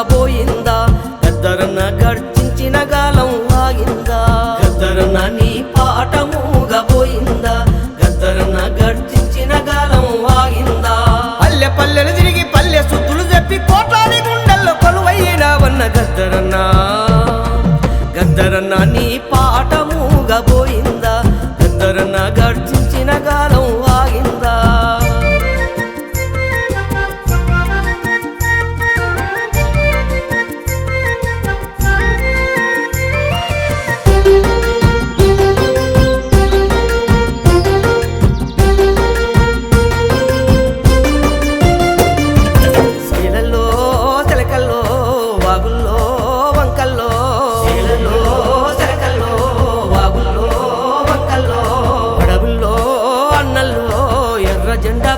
మూగబోయిందా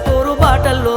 పోరు బాటల్లో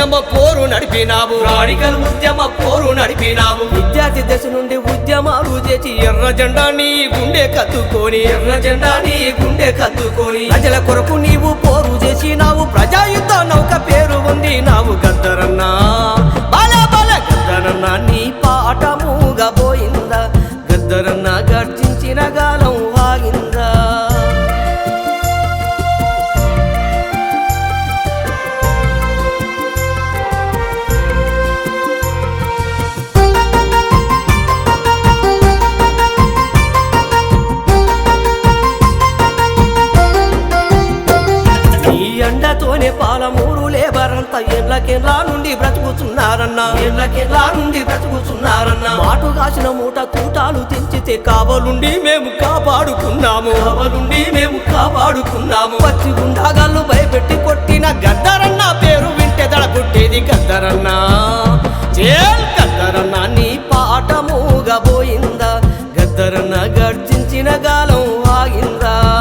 ఉద్యమ పోరు నడిపినావు. రాడికల్ ఉద్యమ పోరు నడిపినావు. విద్యార్థి దశ నుండి ఉద్యమాలు చేసి ఎర్ర జెండా నీ గుండె కత్తుకొని. ఎర్ర జెండా నీ గుండె కత్తుకొని. ప్రజల కొరకు నీవు పోరు చేసినావు. ప్రజాయుద్ధ నౌక పేరు ఉంది నావు ఏళ్ళకెళ్ళా నుండి బ్రతుకుతున్నారన్నా. ఏళ్ళకెళ్ళా నుండి బ్రతుకుతున్నారన్నా. మాటు కాసిన మూట తూటాలు తెంచితే కావలుండి మేము కాపాడుకున్నాము. కావలుండి మేము కాపాడుకున్నాము. పచ్చి గుండాగాళ్ళు భయపెట్టి కొట్టిన గద్దరన్న. పేరు వింటే దడగొట్టేది గద్దరన్నా. చేల్ గద్దరన్న నీ పాట మూగబోయిందా? గద్దరన్న గర్జించిన గాలం ఆగిందా?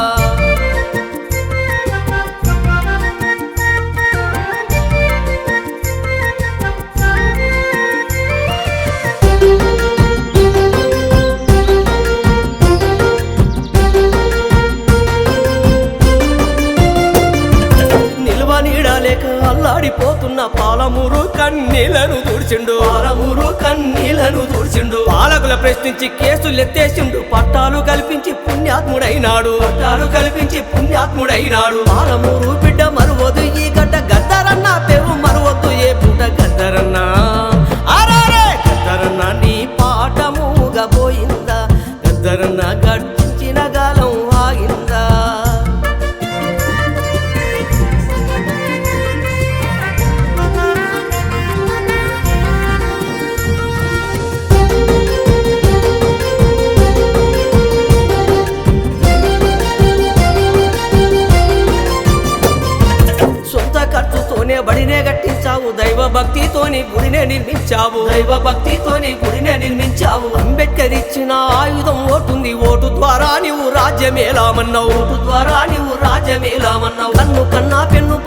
అల్లాడిపోతున్న పాలమూరు కన్నీళ్ళను దూడ్చిండు పాలమూరు కన్నీళ్ళను దూడ్చిండు పాలకుల ప్రశ్నించి కేసులు ఎత్తేసిండు. పట్టాలు కల్పించి పుణ్యాత్ముడైనాడు. పట్టాలు కల్పించి పుణ్యాత్ముడైనాడు. పాలమూరు బిడ్డ కట్టించావు దైవ భక్తితోని గుడినే నిర్మించావు. దైవ భక్తితోని గుడినే నిర్మించావు. అంబేద్కర్ ఇచ్చిన ఆయుధం ఓటుంది. ఓటు ద్వారా నీవు రాజ్యమేలామన్నావు. ఓటు ద్వారా నీవు రాజ్యమేలామన్నావు. కన్ను కన్నా పెన్ను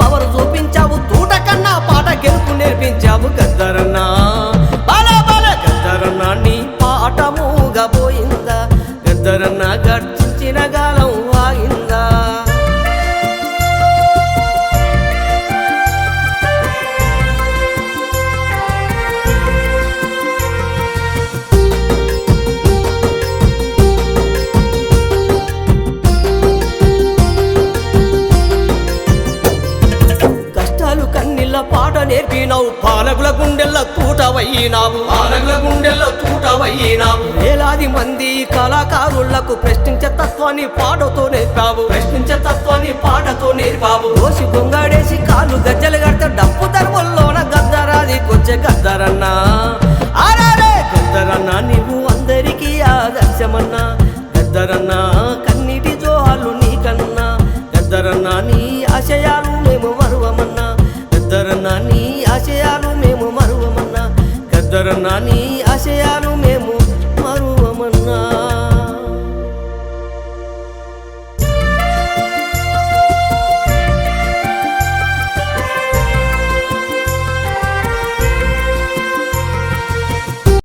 నేర్పినావు పాలకుల గుండెల్ల తూటవయ్యినావు. పాలకుల గుండెల్ల తూటవయ్యినావు. వేలాది మంది కళాకారులకు ప్రశ్నించే తత్వాన్ని పాటతో నేర్పావు. ప్రశ్నించే తత్వాన్ని పాటతో నేర్పావు. దోసి గొంగాడేసి కాళ్ళు గజ్జలు కడితే డప్పు ధర్మంలోన గద్దరాదికొచ్చే గద్దరన్నా রানী আসে আর